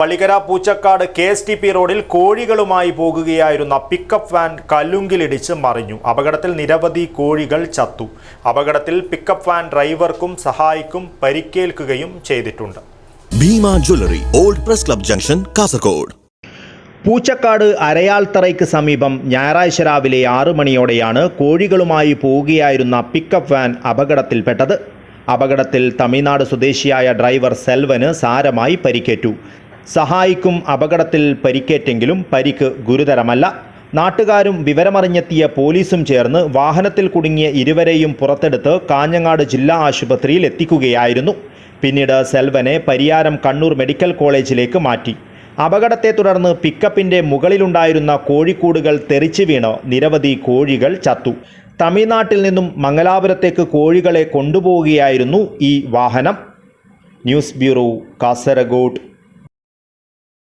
Pallikkara Poochakkad K S T P റോഡിൽ കോഴികളുമായി പോകുകയായിരുന്ന പിക്കപ്പ് വാൻ കല്ലുങ്കിലിടിച്ച് മറിഞ്ഞു. അപകടത്തിൽ നിരവധി കോഴികൾ ചത്തു. അപകടത്തിൽ പിക്കപ്പ് വാൻ ഡ്രൈവർക്കും സഹായിക്കും പരിക്കേൽക്കുകയും ചെയ്തിട്ടുണ്ട്. Bhima jewellery old press club junction Kasaragod. Poochakkad അരയാൽത്തറയ്ക്ക് സമീപം ഞായറാഴ്ച രാവിലെ ആറു മണിയോടെയാണ് കോഴികളുമായി പോവുകയായിരുന്ന പിക്കപ്പ് വാൻ അപകടത്തിൽപ്പെട്ടത്. അപകടത്തിൽ തമിഴ്നാട് സ്വദേശിയായ ഡ്രൈവർ സെൽവന് സാരമായി പരിക്കേറ്റു. സഹായിക്കും അപകടത്തിൽ പരിക്കേറ്റെങ്കിലും പരിക്ക് ഗുരുതരമല്ല. നാട്ടുകാരും വിവരമറിഞ്ഞെത്തിയ പോലീസും ചേർന്ന് വാഹനത്തിൽ കുടുങ്ങിയ ഇരുവരെയും പുറത്തെടുത്ത് കാഞ്ഞങ്ങാട് ജില്ലാ ആശുപത്രിയിൽ എത്തിക്കുകയായിരുന്നു. പിന്നീട് സെൽവനെ പരിയാരം കണ്ണൂർ മെഡിക്കൽ കോളേജിലേക്ക് മാറ്റി. അപകടത്തെ തുടർന്ന് പിക്കപ്പിന്റെ മുകളിലുണ്ടായിരുന്ന കോഴിക്കൂടുകൾ തെറിച്ചു വീണ് നിരവധി കോഴികൾ ചത്തു. തമിഴ്നാട്ടിൽ നിന്നും മംഗലാപുരത്തേക്ക് കോഴികളെ കൊണ്ടുപോവുകയായിരുന്നു ഈ വാഹനം. News bureau Kasaragod.